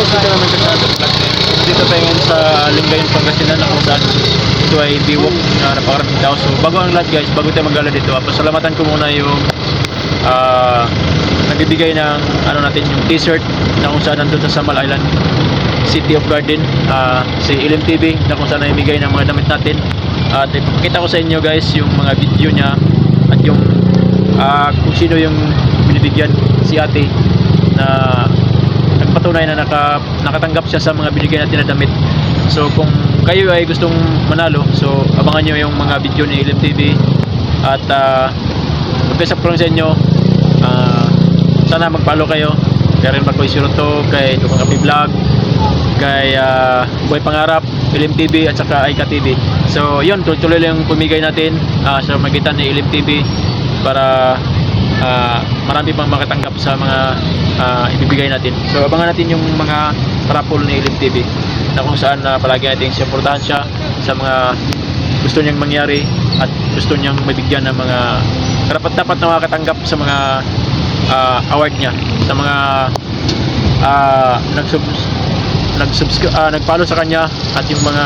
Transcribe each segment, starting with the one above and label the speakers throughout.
Speaker 1: guys, dito naman sa Shadow Vlog. Dito tayo ngayon sa Lingayen, Pangasinan na kung saan ito ay biwok na napakaraming tao. So bago ang lahat guys, bago tayo magala dito, ah, pasalamatan ko muna yung ah nagbibigay ng ano natin yung t-shirt na kung saan nandun sa Samal Island City of Garden ah, si Ilim TV na kung saan naibigay ng mga damit natin at ipapakita ko sa inyo guys yung mga video niya at yung ah, kung sino yung binibigyan si ate na nagpatunay na naka, nakatanggap siya sa mga binigay natin na damit. So kung kayo ay gustong manalo so abangan nyo yung mga video ni Ilim TV at uh, umpisa ko lang sa inyo. Ah, sana mag-follow kayo. Kay Ren Makoy Siroto kay Tukang Kapi Vlog kay ah, Boy Pangarap Ilim TV at saka Aika TV so yun tuloy-tuloy lang pumigay natin ah, sa magitan ni Ilim TV para marami pang makatanggap sa mga ah, ibibigay natin. So abangan natin yung mga raffle ni Ilim TV na kung saan na palagi natin siya siya sa mga gusto niyang mangyari at gusto niyang mabigyan ng mga karapat dapat na makatanggap sa mga ah, award niya. Sa mga uh, nagsub nagsubscribe ah, nag-follow sa kanya at yung mga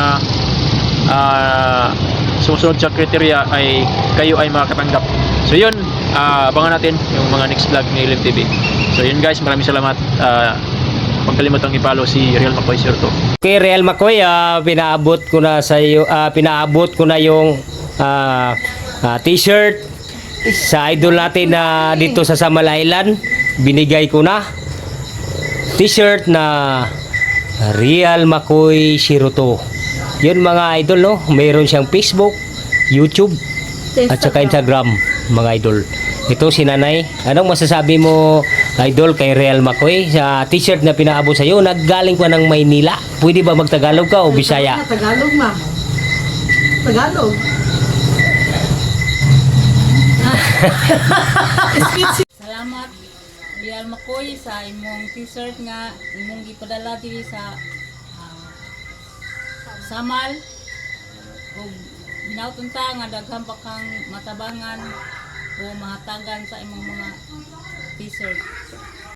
Speaker 1: ah, susunod sa kriteria ay kayo ay makakatanggap. So yun, ah, abangan natin yung mga next vlog ni Ilim TV. So yun guys, maraming salamat. Uh, Huwag kalimutang i-follow si Real McCoy Sirto.
Speaker 2: Kay Real McCoy, ah, pinaabot ko na sa iyo, ah, pinaabot ko na yung ah, ah, t-shirt sa idol natin na dito sa Samal Island. Binigay ko na t-shirt na Real McCoy Shiruto. Yun mga idol no, mayroon siyang Facebook, YouTube, at saka Instagram mga idol. Ito si Nanay. Anong masasabi mo idol kay Real McCoy sa t-shirt na pinaabot sa iyo? Naggaling pa ng Maynila. Pwede ba magtagalog ka o Bisaya?
Speaker 3: Tagalog, ma'am. Tagalog.
Speaker 4: Salamat Bial Makoy sa imong t-shirt nga imong gipadala diri sa ah, Samal ug binawton ta nga daghang pa kang matabangan o mahatagan sa imong mga t-shirt.